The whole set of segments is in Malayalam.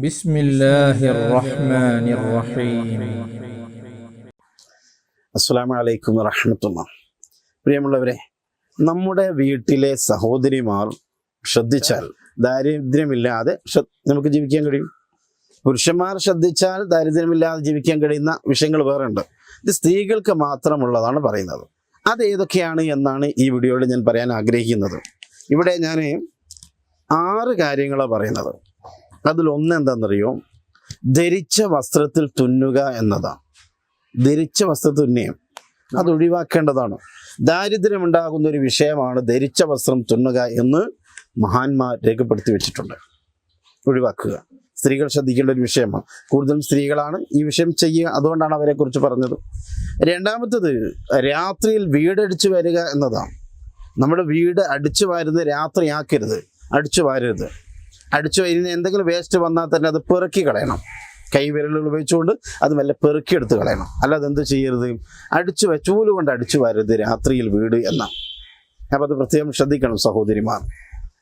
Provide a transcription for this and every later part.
بسم الله الرحمن الرحيم അസ്സലാമു അലൈക്കും വറഹമത്തുള്ള പ്രിയമുള്ളവരെ നമ്മുടെ വീട്ടിലെ സഹോദരിമാർ ശ്രദ്ധിച്ചാൽ ദാരിദ്ര്യമില്ലാതെ ശ്ര- നമുക്ക് ജീവിക്കാൻ കഴിയും പുരുഷന്മാർ ശ്രദ്ധിച്ചാൽ ദാരിദ്ര്യമില്ലാതെ ജീവിക്കാൻ കഴിയുന്ന വിഷയങ്ങൾ വേറെ ഉണ്ട് ഇത് സ്ത്രീകൾക്ക് മാത്രമുള്ളതാണ് പറയുന്നത് അത് ഏതൊക്കെയാണ് എന്നാണ് ഈ വീഡിയോയിൽ ഞാൻ പറയാൻ ആഗ്രഹിക്കുന്നത് ഇവിടെ ഞാൻ ആറ് കാര്യങ്ങളാണ് പറയുന്നത് അതിലൊന്ന് എന്താണെന്നറിയോ ധരിച്ച വസ്ത്രത്തിൽ തുന്നുക എന്നതാണ്. ധരിച്ച വസ്ത്രതുന്യം അത് ഒഴിവാക്കേണ്ടതാണ്. ദാരിദ്ര്യമുണ്ടാകുന്ന ഒരു വിഷയമാണ് ധരിച്ച വസ്ത്രം തുന്നുക എന്ന് മഹാന്മാർ രേഖപ്പെടുത്തി വെച്ചിട്ടുണ്ട്. ഒഴിവാക്കുക. സ്ത്രീകൾ ശ്രദ്ധിക്കേണ്ട ഒരു വിഷയമാണ്. കൂടുതലും സ്ത്രീകളാണ് ഈ വിഷയം ചെയ്യുക അതുകൊണ്ടാണ് അവരെക്കുറിച്ച് പറഞ്ഞത്. രണ്ടാമത്തത് രാത്രിയിൽ വീടടിച്ചു വരിക എന്നതാണ്. നമ്മുടെ വീട് അടിച്ചു വാരുന്നത് രാത്രിയാക്കരുത്. അടിച്ചു വാരരുത്. അടിച്ചു വരുന്ന എന്തെങ്കിലും വേസ്റ്റ് വന്നാൽ തന്നെ അത് പെറുക്കി കളയണം. കൈവിരലുകൾ ഉപയോഗിച്ചുകൊണ്ട് അത് മെല്ലെ പെറുക്കിയെടുത്ത് കളയണം. അല്ലാതെ എന്ത് ചെയ്യരുത്? അടിച്ചു ചൂൽ കൊണ്ട് അടിച്ചു വരരുത്. രാത്രിയിൽ വീട് എന്ന. അപ്പം അത് പ്രത്യേകം ശ്രദ്ധിക്കണം സഹോദരിമാർ.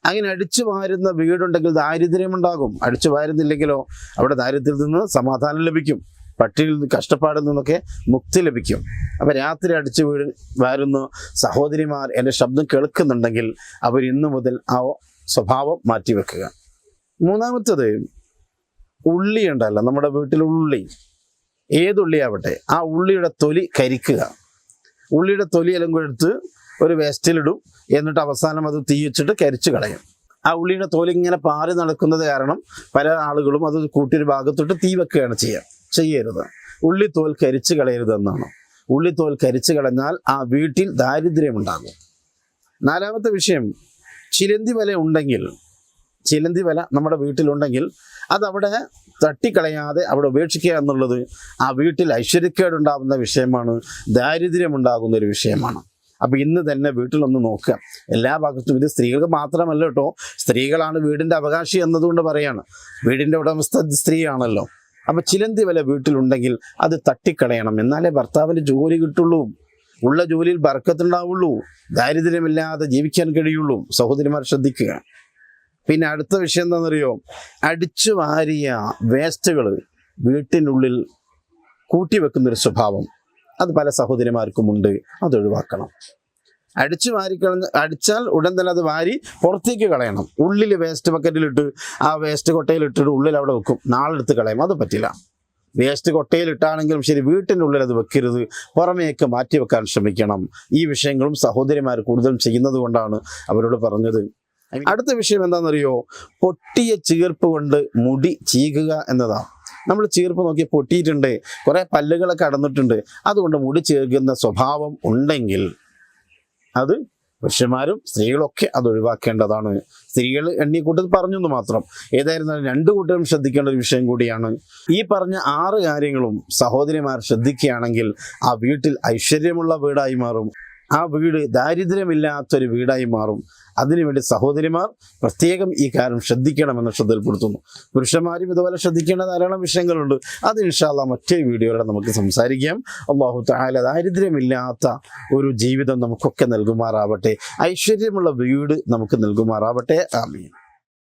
അങ്ങനെ അടിച്ചു വാരുന്ന വീടുണ്ടെങ്കിൽ ദാരിദ്ര്യമുണ്ടാകും അടിച്ചു വാരുന്നില്ലെങ്കിലോ അവിടെ ദാരിദ്ര്യത്തിൽ നിന്ന് സമാധാനം ലഭിക്കും. പട്ടിയിൽ നിന്ന് കഷ്ടപ്പാടിൽ നിന്നൊക്കെ മുക്തി ലഭിക്കും. അപ്പം രാത്രി അടിച്ചു വീട് വാരുന്ന സഹോദരിമാർ എന്റെ ശബ്ദം കേൾക്കുന്നുണ്ടെങ്കിൽ അവർ ഇന്നു മുതൽ ആ സ്വഭാവം മാറ്റിവെക്കുക. മൂന്നാമത്തത് ഉള്ളി ഉണ്ടല്ലോ നമ്മുടെ വീട്ടിൽ ഉള്ളി. ഏതുള്ളിയാവട്ടെ ആ ഉള്ളിയുടെ തൊലി കരിക്കുക. ഉള്ളിയുടെ തൊലി എല്ലാം എടുത്ത് ഒരു വേസ്റ്റിലിടും എന്നിട്ട് അവസാനം അത് തീ വെച്ചിട്ട് കരിച്ചു കളയും. ആ ഉള്ളിയുടെ തോൽ ഇങ്ങനെ പാറി നടക്കുന്നത് കാരണം പല ആളുകളും അത് കൂട്ടിയൊരു ഭാഗത്തോട്ട് തീ വെക്കുകയാണ് ചെയ്യുക ചെയ്യരുത്. ഉള്ളി തോൽ കരിച്ചു കളയരുത് എന്നാണ്. ഉള്ളി തോൽ കരിച്ചു കളഞ്ഞാൽ ആ വീട്ടിൽ ദാരിദ്ര്യമുണ്ടാകും നാലാമത്തെ വിഷയം ചിലന്തി വല ഉണ്ടെങ്കിൽ ചിലന്തി വില നമ്മുടെ വീട്ടിലുണ്ടെങ്കിൽ അതവിടെ തട്ടിക്കളയാതെ അവിടെ ഉപേക്ഷിക്കുക എന്നുള്ളത് ആ വീട്ടിൽ ഐശ്വര്യക്കേടുണ്ടാകുന്ന വിഷയമാണ് ദാരിദ്ര്യമുണ്ടാകുന്ന ഒരു വിഷയമാണ്. അപ്പൊ ഇന്ന് തന്നെ വീട്ടിലൊന്ന് നോക്കുക. എല്ലാ ഭാഗത്തും ഇത് സ്ത്രീകൾക്ക് മാത്രമല്ല കേട്ടോ. സ്ത്രീകളാണ് വീടിന്റെ അവകാശി എന്നതുകൊണ്ട് പറയാണ്. വീടിന്റെ ഉടമസ്ഥ സ്ത്രീയാണല്ലോ. അപ്പൊ ചിലന്തി വില വീട്ടിലുണ്ടെങ്കിൽ അത് തട്ടിക്കളയണം. എന്നാലേ ഭർത്താവിന് ജോലി കിട്ടുള്ളൂ. ഉള്ള ജോലിയിൽ ബർക്കത്തുണ്ടാവുള്ളൂ. ദാരിദ്ര്യമില്ലാതെ ജീവിക്കാൻ കഴിയുള്ളൂ. സഹോദരിമാർ ശ്രദ്ധിക്കുക. പിന്നെ അടുത്ത വിഷയം എന്താണെന്നറിയോ? അടിച്ചു വാരിയ വേസ്റ്റുകൾ വീട്ടിനുള്ളിൽ കൂട്ടിവെക്കുന്നൊരു സ്വഭാവം. അത് പല സഹോദരിമാർക്കും ഉണ്ട് അത് ഒഴിവാക്കണം. അടിച്ചു വാരിക്കളഞ്ഞ് അടിച്ചാൽ ഉടൻ തന്നെ അത് വാരി പുറത്തേക്ക് കളയണം. ഉള്ളിൽ വേസ്റ്റ് ബക്കറ്റിലിട്ട് ആ വേസ്റ്റ് കൊട്ടയിലിട്ടിട്ട് ഉള്ളിൽ അവിടെ വെക്കും. നാളെ എടുത്ത് കളയും. അത് പറ്റില്ല. വേസ്റ്റ് കൊട്ടയിലിട്ടാണെങ്കിലും ശരി വീട്ടിന്റെ ഉള്ളിൽ അത് വെക്കരുത്. പുറമേക്ക് മാറ്റി വെക്കാൻ ശ്രമിക്കണം. ഈ വിഷയങ്ങളും സഹോദരിമാർ കൂടുതലും ചെയ്യുന്നത് കൊണ്ടാണ് അവരോട് പറഞ്ഞത്. അടുത്ത വിഷയം എന്താണെന്നറിയോ? പൊട്ടിയ ചീർപ്പ് കൊണ്ട് മുടി ചീകുക എന്നതാണ്. നമ്മൾ ചീർപ്പ് നോക്കി പൊട്ടിയിട്ടുണ്ട്. കുറെ പല്ലുകളൊക്കെ അടന്നിട്ടുണ്ട് അതുകൊണ്ട് മുടി ചീകുന്ന സ്വഭാവം ഉണ്ടെങ്കിൽ അത് പുരുഷന്മാരും സ്ത്രീകളൊക്കെ അത് ഒഴിവാക്കേണ്ടതാണ്. സ്ത്രീകൾ എണ്ണി കൂട്ടത്തിൽ പറഞ്ഞു മാത്രം. ഏതായിരുന്നാലും രണ്ടു കൂട്ടരും ശ്രദ്ധിക്കേണ്ട ഒരു വിഷയം കൂടിയാണ്. ഈ പറഞ്ഞ ആറ് കാര്യങ്ങളും സഹോദരിമാർ ശ്രദ്ധിക്കുകയാണെങ്കിൽ ആ വീട്ടിൽ ഐശ്വര്യമുള്ള വീടായി മാറും. ആ വീട് ദാരിദ്ര്യമില്ലാത്തൊരു വീടായി മാറും. അതിനുവേണ്ടി സഹോദരിമാർ പ്രത്യേകം ഈ കാര്യം ശ്രദ്ധിക്കണമെന്ന് ശ്രദ്ധയിൽപ്പെടുത്തുന്നു. പുരുഷന്മാരും ഇതുപോലെ ശ്രദ്ധിക്കേണ്ട ധാരാളം വിഷയങ്ങളുണ്ട്. അത് ഇൻഷാല്ല മറ്റേ വീഡിയോയിലൂടെ നമുക്ക് സംസാരിക്കാം. അള്ളാഹു താല ദാരിദ്ര്യമില്ലാത്ത ഒരു ജീവിതം നമുക്കൊക്കെ നൽകുമാറാവട്ടെ. ഐശ്വര്യമുള്ള വീട് നമുക്ക് നൽകുമാറാവട്ടെ. ആമീൻ.